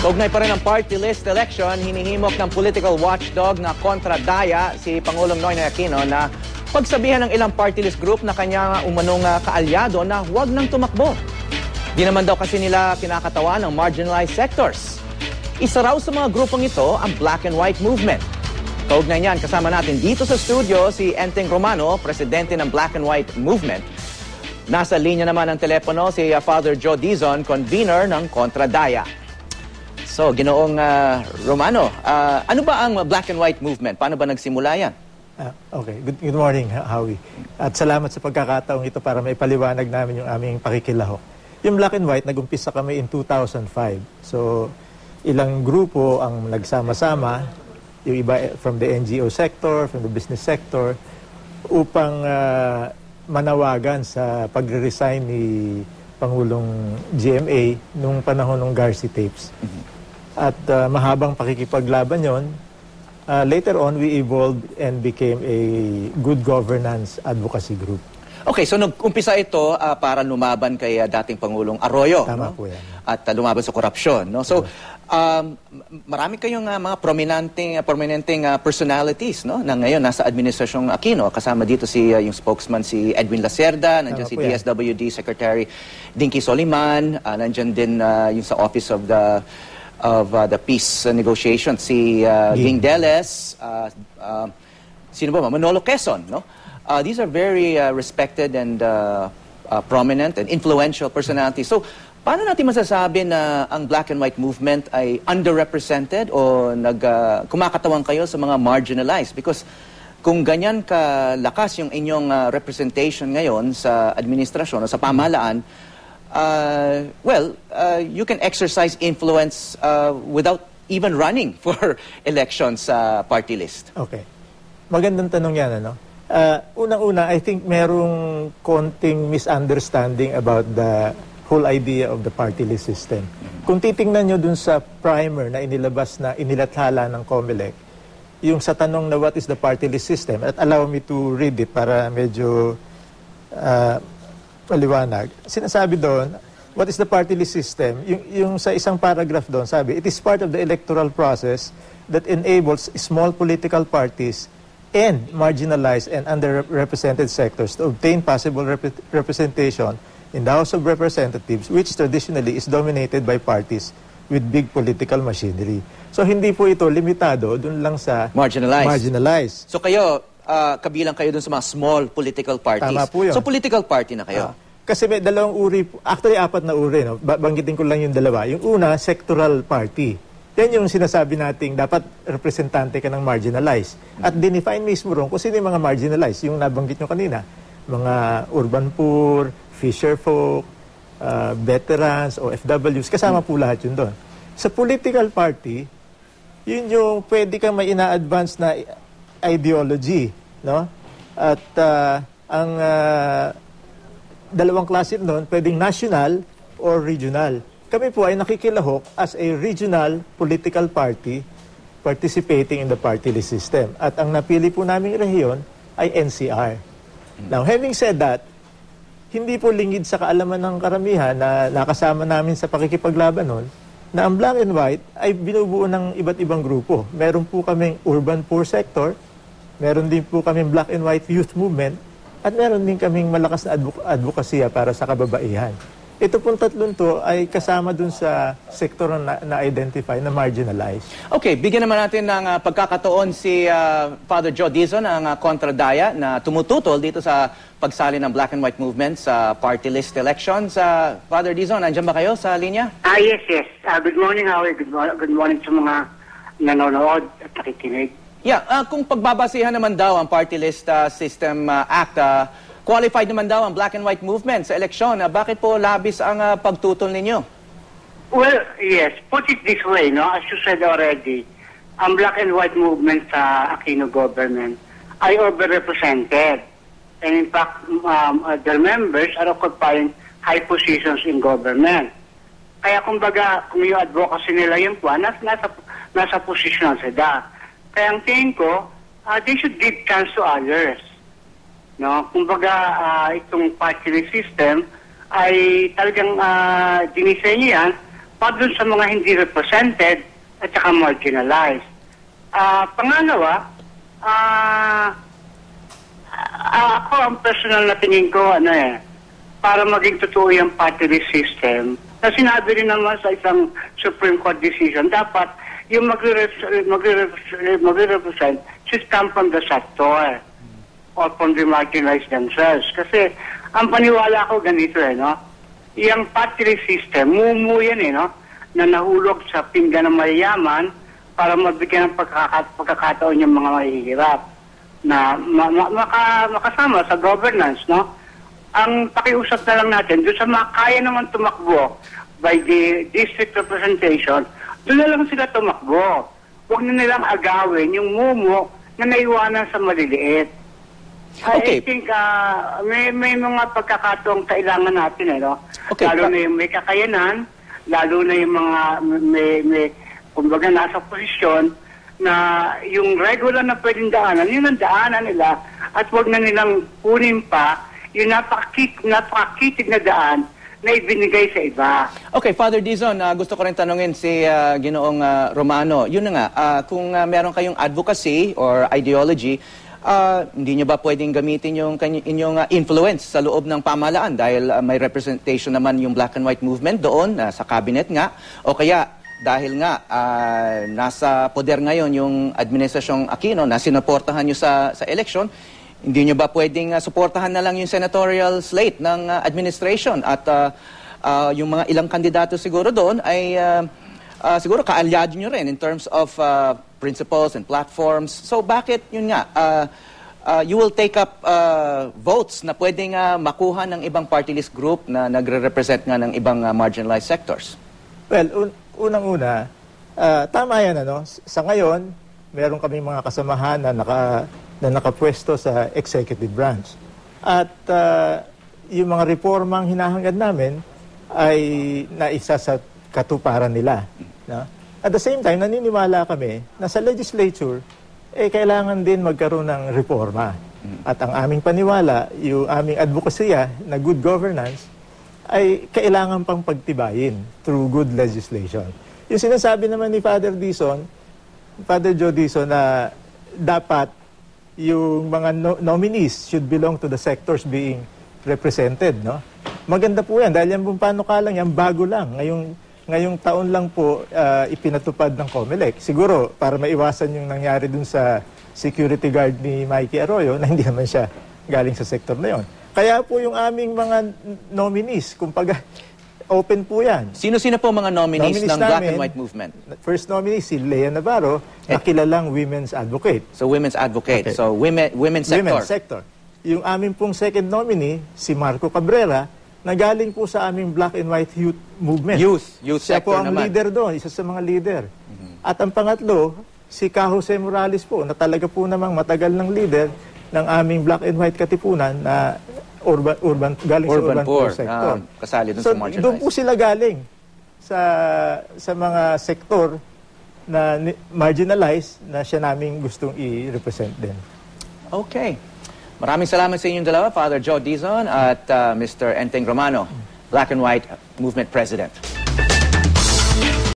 Kaugnay pa rin ang party list election, hinihimok ng political watchdog na kontradaya si Pangulong Noynoy Aquino na pagsabihan ng ilang party list group na kanya umanong uh, kaalyado na huwag nang tumakbo. Di naman daw kasi nila kinakatawa ng marginalized sectors. Isa raw sa mga grupong ito ang Black and White Movement. Kaugnay niyan, kasama natin dito sa studio si Enteng Romano, presidente ng Black and White Movement. Nasa linya naman ng telepono si uh, Father Joe Dizon, convener ng Kontradaya. So, ginoong uh, Romano, uh, ano ba ang Black and White Movement? Paano ba nagsimula yan? Ah, okay. Good, good morning, Howie. At salamat sa pagkakataong ito para may paliwanag namin yung aming pakikilahok. Yung Black and White, nag-umpisa kami in 2005. So, ilang grupo ang nagsama-sama, yung iba eh, from the NGO sector, from the business sector, upang ah, manawagan sa pagre-resign ni Pangulong GMA nung panahon ng Garci tapes. At ah, mahabang pakikipaglaban yon. Ah, later on, we evolved and became a good governance advocacy group. Okay, so nag-umpisa ito ah, para lumaban kay ah, dating Pangulong Arroyo. Tama no? po yan. At ah, lumaban sa korupsyon. No? So, um, marami kayong ah, mga prominenteng, ah, prominenteng ah, personalities no? na ngayon nasa administrasyong Aquino. Kasama dito si ah, yung spokesman si Edwin Lacerda, nandiyan Tama si po yan. DSWD Secretary Dinky Soliman, ah, nandiyan din ah, yung sa Office of the of ah, the Peace ah, Negotiation si ah, Ging. Deles, ah, ah, sino ba? Manolo Quezon, no? Uh, these are very uh, respected and uh, uh, prominent and influential personalities. So, paano natin masasabi na ang Black and White movement ay underrepresented o nag, uh, kumakatawan kayo sa mga marginalized? Because kung ganyan kalakas yung inyong uh, representation ngayon sa administrasyon o sa pamahalaan, uh, well, uh, you can exercise influence uh, without even running for elections sa party list. Okay. Magandang tanong yan, ano? Ah, Unang-una, I think merong konting misunderstanding about the whole idea of the party list system. Kung titingnan nyo dun sa primer na inilabas na inilathala ng COMELEC, yung sa tanong na what is the party list system, at allow me to read it para medyo ah, paliwanag. Sinasabi doon, what is the party list system? Yung, yung sa isang paragraph doon, sabi, it is part of the electoral process that enables small political parties and marginalized and underrepresented sectors to obtain possible rep- representation in the House of Representatives, which traditionally is dominated by parties with big political machinery. So hindi po ito limitado dun lang sa Marginalized. marginalized. So kayo, ah, kabilang kayo dun sa mga small political parties. Tama po yun. So political party na kayo. Ah, kasi may dalawang uri, po- actually apat na uri, no? Ba- banggitin ko lang yung dalawa. Yung una, sectoral party. Yan yung sinasabi nating dapat representante ka ng marginalized. At dinefine mismo ron kung sino yung mga marginalized. Yung nabanggit nyo kanina, mga urban poor, fisher folk, uh, veterans, OFWs, kasama po lahat yun doon. Sa political party, yun yung pwede kang may ina-advance na ideology, no? At uh, ang uh, dalawang klase noon, pwedeng national or regional. Kami po ay nakikilahok as a regional political party participating in the party list system. At ang napili po naming rehiyon ay NCR. Now, having said that, hindi po lingid sa kaalaman ng karamihan na nakasama namin sa pakikipaglaban noon na ang black and white ay binubuo ng iba't ibang grupo. Meron po kaming urban poor sector, meron din po kaming black and white youth movement, at meron din kaming malakas na advo- advokasya para sa kababaihan. Ito pong tatlong to ay kasama dun sa sektor na, na-identify na marginalized. Okay, bigyan naman natin ng ah, pagkakataon si ah, Father Joe Dizon, ang uh, kontradaya na tumututol dito sa pagsali ng Black and White Movement sa party list elections. Uh, Father Dizon, nandiyan ba kayo sa linya? Ah, yes, yes. Ah, good morning, Howie. Good, mo- good morning sa mga nanonood at nakikinig. Yeah, ah, kung pagbabasihan naman daw ang Party List ah, System ah, Act, ah, qualified naman daw ang Black and White Movement sa eleksyon. Ah, bakit po labis ang ah, pagtutol ninyo? Well, yes. Put it this way, no? As you said already, ang black and white movement sa Aquino government ay overrepresented. And in fact, um, uh, their members are occupying high positions in government. Kaya kumbaga, kung yung advocacy nila yung puwan, nas, nasa, nasa posisyon sila. Kaya ang tingin ko, uh, they should give chance to others. No, kumbaga ah, itong list system ay talagang uh, dinisenyo yan para dun sa mga hindi represented at saka marginalized. Ah, pangalawa, ah, ah, ako ang personal na tingin ko, ano eh, para maging totoo yung party system, na sinabi rin naman sa isang Supreme Court decision, dapat yung magre- magre- magre-represent should come from the sector or from the marginalized themselves. Kasi ang paniwala ko ganito eh, no? Yung list system, mumu yan eh, no? Na nahulog sa pinggan ng mayayaman para mabigyan ng pagkaka- pagkakataon yung mga mahihirap na ma- ma- maka- makasama sa governance, no? Ang pakiusap na lang natin, doon sa mga kaya naman tumakbo by the district representation, doon na lang sila tumakbo. Huwag na nilang agawin yung mumu na naiwanan sa maliliit. Okay. I think ah, may, may mga pagkakataong kailangan natin, eh, no? Okay, Lalo na yung may kakayanan, lalo na yung mga may, may kumbaga nasa posisyon na yung regular na pwedeng daanan, yun ang daanan nila at wag na nilang kunin pa yung napakakit, napakakitig na daan na ibinigay sa iba. Okay, Father Dizon, ah, gusto ko rin tanungin si ah, Ginoong ah, Romano. Yun na nga, ah, kung ah, meron kayong advocacy or ideology, ah, hindi nyo ba pwedeng gamitin yung inyong ah, influence sa loob ng pamahalaan dahil ah, may representation naman yung black and white movement doon ah, sa cabinet nga o kaya dahil nga ah, nasa poder ngayon yung administrasyong Aquino na sinuportahan nyo sa, sa election, hindi nyo ba pwedeng ah, suportahan na lang yung senatorial slate ng ah, administration at ah, ah, yung mga ilang kandidato siguro doon ay ah, ah, siguro kaalyado nyo rin in terms of ah, principles and platforms. So bakit yun nga, ah, ah, you will take up ah, votes na pwedeng ah, makuha ng ibang party list group na nagre-represent nga ng ibang ah, marginalized sectors? Well, un- unang-una, ah, tama yan, ano? Sa ngayon, meron kaming mga kasamahan na, naka, na nakapwesto sa executive branch. At ah, yung mga reformang hinahangad namin ay naisa sa katuparan nila. No? At the same time, naniniwala kami na sa legislature, eh, kailangan din magkaroon ng reforma. At ang aming paniwala, yung aming advokasya na good governance, ay kailangan pang pagtibayin through good legislation. Yung sinasabi naman ni Father Dison, Father Joe Dison, na dapat yung mga no- nominees should belong to the sectors being represented, no? Maganda po yan, dahil yan pong panukalang yan, bago lang. Ngayong, ngayong taon lang po ah, ipinatupad ng COMELEC. Siguro, para maiwasan yung nangyari dun sa security guard ni Mikey Arroyo, na hindi naman siya galing sa sektor na yon. Kaya po yung aming mga nominees, kumbaga, open po yan. Sino-sino po mga nominees, Nominees ng black namin, and white movement? First nominee si Lea Navarro, na kilalang women's advocate. So women's advocate. Okay. So women women's sector. Women's sector. Yung aming pong second nominee, si Marco Cabrera, na galing po sa aming black and white youth movement. Youth, youth Siya po sector ang naman. leader doon, isa sa mga leader. At ang pangatlo, si Ka Jose Morales po, na talaga po namang matagal ng leader ng aming black and white katipunan na urban, urban galing Urban sa urban poor, poor sector. ah, kasali dun so, sa marginalized. doon po sila galing sa sa mga sektor na marginalized na siya naming gustong i-represent din. Okay. Maraming salamat sa inyong dalawa, Father Joe Dizon at uh, Mr. Enteng Romano, Black and White Movement President.